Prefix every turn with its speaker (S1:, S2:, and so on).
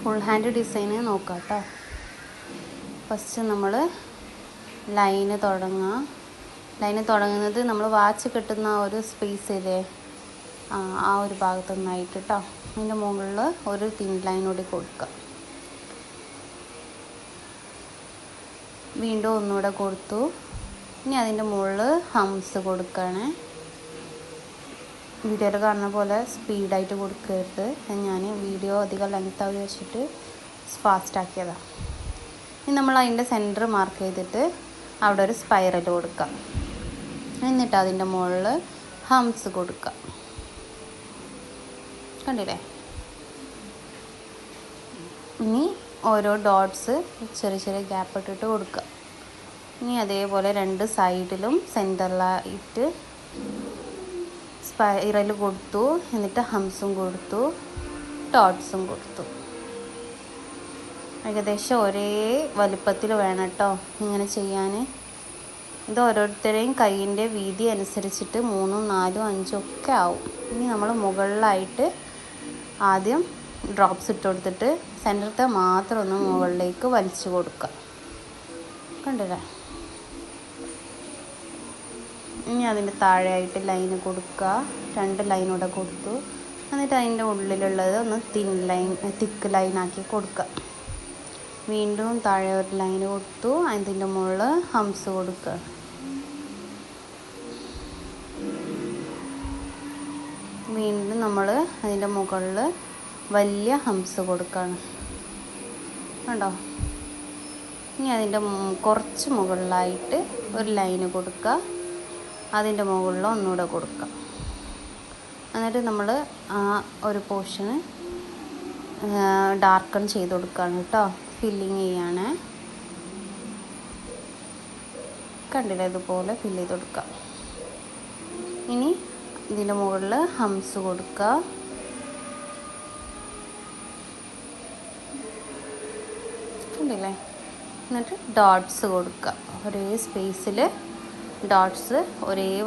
S1: Full hand ഡിസൈന് നോക്കാം കേട്ടോ first നമ്മൾ ലൈന് തുടങ്ങുക ലൈന് തുടങ്ങുന്നത് നമ്മൾ വാച്ച് കെട്ടുന്ന ഒരു സ്പേസ് ഇല്ലേ? ആ ആ ഒരു ഭാഗത്തു നിന്നായിട്ട് കേട്ടോ അതിന്റെ മുകളിൽ ഒരു തിൻ ലൈൻ കൂടി കൊടുക്കുക വീണ്ടും ഒന്നുകൂടെ കൊടുത്തു. ഇനി അതിന്റെ മുകളിൽ ഹംസ് കൊടുക്കുകയാണ് വീഡിയോയിൽ കാണുന്ന പോലെ സ്പീഡായിട്ട് കൊടുക്കരുത്. ഞാൻ വീഡിയോ അധികം ലെങ്ത് ആയി വെച്ചിട്ട് ഫാസ്റ്റാക്കിയതാണ് ഇനി നമ്മൾ അതിന്റെ സെന്റർ മാർക്ക് ചെയ്തിട്ട് അവിടെ ഒരു സ്പൈറൽ കൊടുക്കാം. എന്നിട്ട് അതിന്റെ മുകളിൽ ഹംസ് കൊടുക്കാം. കണ്ടില്ലേ? ഇനി ഓരോ ഡോട്ട്സ് ചെറിയ ചെറിയ ഗ്യാപ്പ് ഇട്ടിട്ട് കൊടുക്കുക ഇനി അതേപോലെ രണ്ട് സൈഡിലും സെന്ററിലായിട്ട് സ്പൈറൽ കൊടുത്തു എന്നിട്ട് ഹംസും കൊടുത്തു ടോട്ട്സും കൊടുത്തു. ഏകദേശം ഒരേ വലുപ്പത്തിൽ വേണം കേട്ടോ ഇങ്ങനെ ചെയ്യാൻ ഇത് ഓരോരുത്തരെയും കൈയിന്റെ വീതി അനുസരിച്ചിട്ട് മൂന്നും നാലും അഞ്ചും ഒക്കെ ആവും. ഇനി നമ്മൾ മുകളിലായിട്ട് ആദ്യം ഡ്രോപ്സ് ഇട്ട് കൊടുത്തിട്ട് സെന്ററത്തെ മാത്രം ഒന്ന് മുകളിലേക്ക് വലിച്ചു കൊടുക്കുക. കണ്ടില്ലേ? ഇനി അതിന്റെ താഴെയായിട്ട് ലൈൻ കൊടുക്കുക. രണ്ട് ലൈനൂടെ കൊടുത്തു. എന്നിട്ട് അതിന്റെ ഉള്ളിലുള്ളത് ഒന്ന് തിൻ ലൈൻ തിക്ക് ലൈനാക്കി കൊടുക്കുക. വീണ്ടും താഴെ ഒരു ലൈൻ കൊടുത്തു. അതിന്റെ മുകളിൽ ഹംസ് കൊടുക്കുക. വീണ്ടും നമ്മൾ അതിന്റെ മുകളിൽ വലിയ ഹംസ് കൊടുക്കുകയാണ്. കണ്ടോ? ഇനി അതിന്റെ കുറച്ച് മുകളിലായിട്ട് ഒരു ലൈന് കൊടുക്കുക. അതിന്റെ മുകളിൽ ഒന്നുകൂടെ കൊടുക്കുക എന്നിട്ട് നമ്മൾ ആ ഒരു പോർഷന് ഡാർക്കൺ ചെയ്ത് കൊടുക്കുകയാണ് കേട്ടോ. ഫില്ലിങ് ചെയ്യാണ്. കണ്ടില്ല? ഇതുപോലെ ഫില്ല് ചെയ്ത് കൊടുക്കുക ഇനി ഇതിന്റെ മുകളിൽ ഹംസ് കൊടുക്കുക. കണ്ടില്ലേ? എന്നിട്ട് ഡോട്ട്സ് കൊടുക്കുക. ഒരേ സ്പേസിൽ ഡോട്ട്സ് ഒരേ